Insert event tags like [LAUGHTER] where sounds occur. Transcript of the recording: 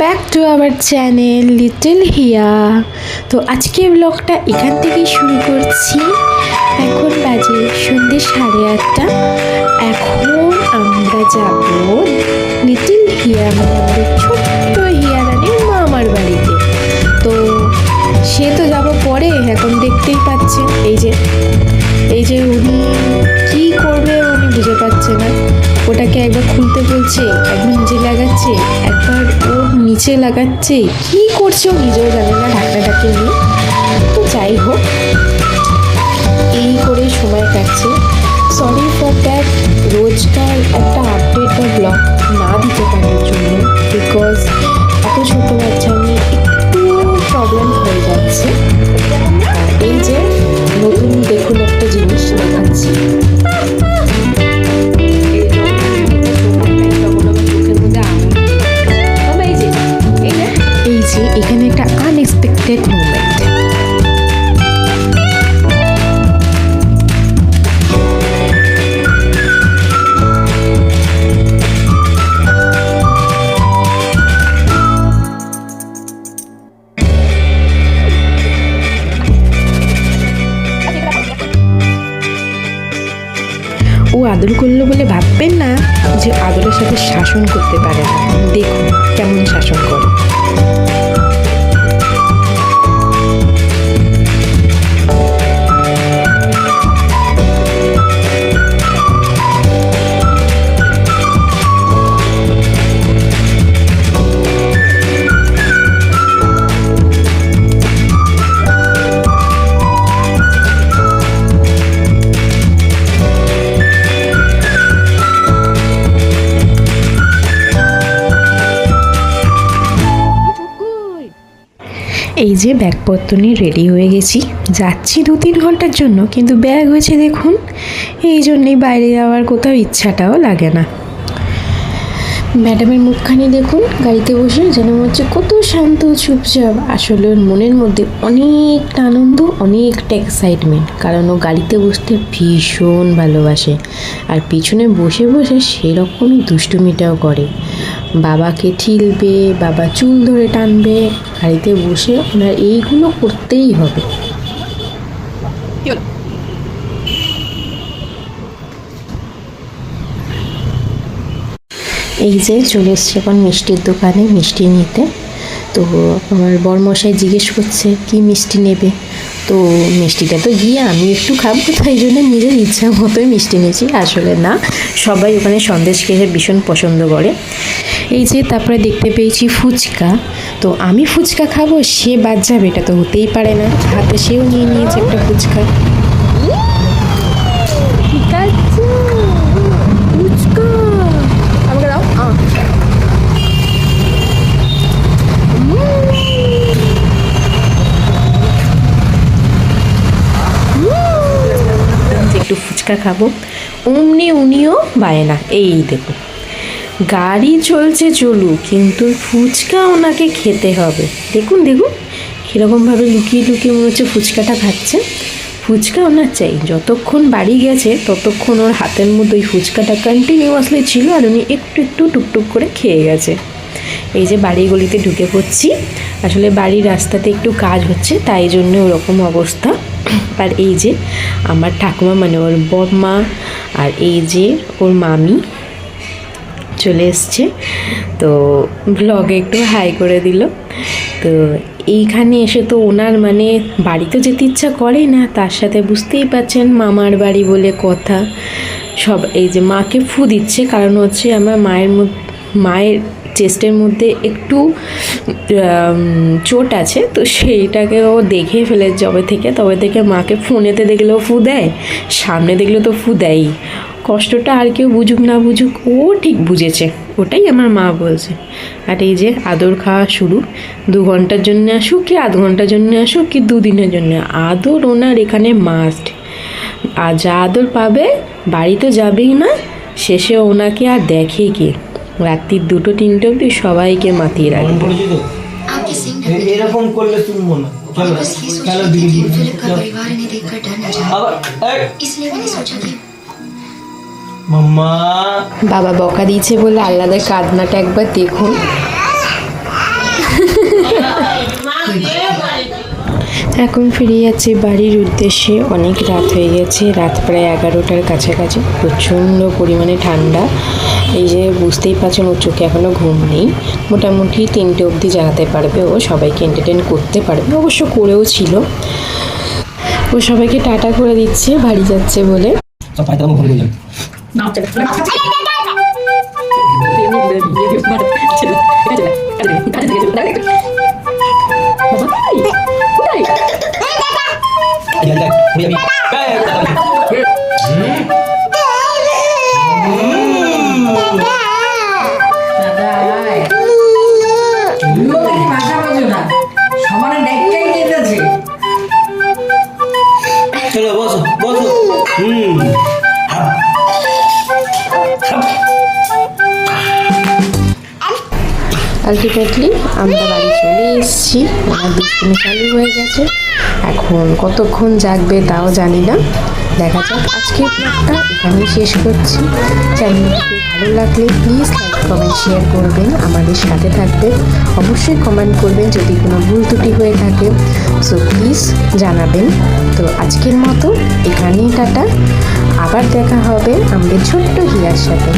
Back to our channel little Hiya. তো আজকে ব্লগটা এখান থেকেই শুরু করছি। এখন বাজে সন্ধ্যে সাড়ে আটটা। এখন আমরা যাব লিটল হিয়া মানে ছোট্ট হিয়া রানীর মামার বাড়িতে। তো সে তো যাব পরে, এখন দেখতেই পাচ্ছেন। এই যে এই যে উনি কী করবে উনি বুঝে পাচ্ছে না। ওটাকে একবার খুলতে বলছে একবার নিজে লাগাচ্ছে একবার ও নিচে লাগাচ্ছে, কি করছে ও নিজেও জানে না ঢাকনাটাকে নিয়ে। তো যাই হোক, এই করে সময় কাটছে। সরি ফর দ্যাট রোজকার একটা আপডেট বা ব্লগ আদর করল বলে ভাববেন না যে আদরের সাথে শাসন করতে পারে না। দেখুন কেমন শাসন করে। এই যে ব্যাগপত্র নিয়ে রেডি হয়ে গেছি। যাচ্ছি দু তিন ঘণ্টার জন্য, কিন্তু ব্যাগ হয়েছে দেখুন। এই জন্যেই বাইরে যাওয়ার কোথাও ইচ্ছাটাও লাগে না। ম্যাডামের মুখখানি দেখুন, গাড়িতে বসে যেন হচ্ছে কত শান্ত, চুপচাপ। আসলে ওর মনের মধ্যে অনেকটা আনন্দ, অনেকটা এক্সাইটমেন্ট কারণ ও গাড়িতে বসতে ভীষণ ভালোবাসে। আর পিছনে বসে বসে সেরকমই দুষ্টুমিটাও করে। বাবাকে ঠিলবে, বাবা চুল ধরে টানবে, গাড়িতে বসে ওনার এইগুলো করতেই হবে। এই যে চলে এসছে এখন মিষ্টির দোকানে মিষ্টি নিতে। তো আমার বরমশাই জিজ্ঞেস করছে, কি মিষ্টি নেবে? তো মিষ্টিটা তো গিয়ে আমি একটু খাব, তাই জন্য নিজের ইচ্ছা মতোই মিষ্টি নিয়েছি। আসলে না, সবাই ওখানে সন্দেশ খেয়ে ভীষণ পছন্দ করে। এই যে তারপরে দেখতে পেয়েছি ফুচকা। তো আমি ফুচকা খাব, সে বাদ যাবে, এটা তো হতেই পারে না। হাতে সেও নিয়ে নিয়েছে একটা ফুচকা ঠিক আছে ফুচকা আমাকে দাও আ। যে একটু ফুচকা খাব। অমনি উনিও বায়না এই দেখো। গাড়ি চলছে চলুক কিন্তু ফুচকা ওনাকে খেতে হবে। দেখুন দেখুন। কীরকমভাবে লুকিয়ে লুকিয়ে মনে হচ্ছে ফুচকাটা খাচ্ছে। ফুচকা ওনার চাই। যতক্ষণ বাড়ি গেছে, ততক্ষণ ওর হাতের মধ্যে ওই ফুচকাটা কন্টিনিউয়াসলি ছিল আর উনি একটু একটু টুকটুক করে খেয়ে গেছে। এই যে বাড়ি গলিতে ঢুকে পড়ছি। আসলে বাড়ির রাস্তাতে একটু কাজ হচ্ছে, তাই জন্য ওরকম অবস্থা। আর এই যে আমার ঠাকুমা মানে ওর বড়মা আর এই যে ওর মামি চলে এসছে। তো ব্লগে একটু হাই করে দিল। তো এইখানে এসে তো ওনার মানে বাড়ি তো যেতে ইচ্ছা করে না, তার সাথে বুঝতেই পাচ্ছেন মামার বাড়ি বলে কথা। সব এই যে মাকে ফু দিচ্ছে, কারণ হচ্ছে আমার মায়ের মায়ের চেস্টের মধ্যে একটু চোট আছে, তো সেইটাকে ও দেখে ফেলে যবে থেকে। তবে থেকে মাকে ফোনেতে দেখলেও ফু দেয়, সামনে দেখলে তো ফু দেয়ই। কষ্টটা আর কেউ বুঝুক না বুঝুক, ও ঠিক বুঝেছে। ওটাই আমার মা বলছে। আর এই যে আদর খাওয়া শুরু, দু ঘণ্টার জন্য আসুক কি আধ ঘণ্টার জন্য আসুক কি দুদিনের জন্য, আদর ওনার এখানে মাস্ট আর যা আদর পাবে, বাড়ি তো যাবেই না, শেষে ওনাকে আর দেখে কে রাত্রির দুটো তিনটে অবধি সবাইকে মাতিয়ে রাখবে आपके सिंह এ- এরকম করলে তুলবো না চলো बस ये सोचा চলো कि দিদি फिलिप का परिवार इन्हें देखकर डर न जाए আবার এই, इसलिए मैंने सोचा कि মাম্মা বাবা বকা দিয়েছে বলে আল্লাদের কাঁদনাটা একবার দেখুন এখন ফিরে যাচ্ছি বাড়ির উদ্দেশ্যে। অনেক রাত হয়ে গেছে রাত প্রায় এগারোটার কাছাকাছি। প্রচণ্ড পরিমাণে ঠান্ডা। এই যে বুঝতেই পারছেন ওর চোখে এখনও ঘুম নেই। মোটামুটি তিনটে অবধি জানাতে পারবে ও সবাইকে এন্টারটেন করতে পারবে। অবশ্য করেও ছিল। ও সবাইকে টাটা করে দিচ্ছে বাড়ি যাচ্ছে বলে। [LAUGHS] চলো বসো বসো হুম আলটিমেটলি আমরা বাড়ি চলে এসেছি। আমার দুষ্টুমি চালু হয়ে গেছে। এখন কতক্ষণ জাগবে তাও জানি না। দেখা যাক আজকের ব্লগটা এখানেই শেষ করছি। চ্যানেলটিকে ভালো লাগলে প্লিজ লাইক কমেন্ট শেয়ার করবেন আমাদের সাথে থাকবেন অবশ্যই কমেন্ট করবেন যদি কোনো ভুল ত্রুটি হয়ে থাকে। সো প্লিজ জানাবেন। তো আজকের মতো এখানেই টাটা। আবার দেখা হবে আমাদের ছোট্ট হিয়ার সাথে।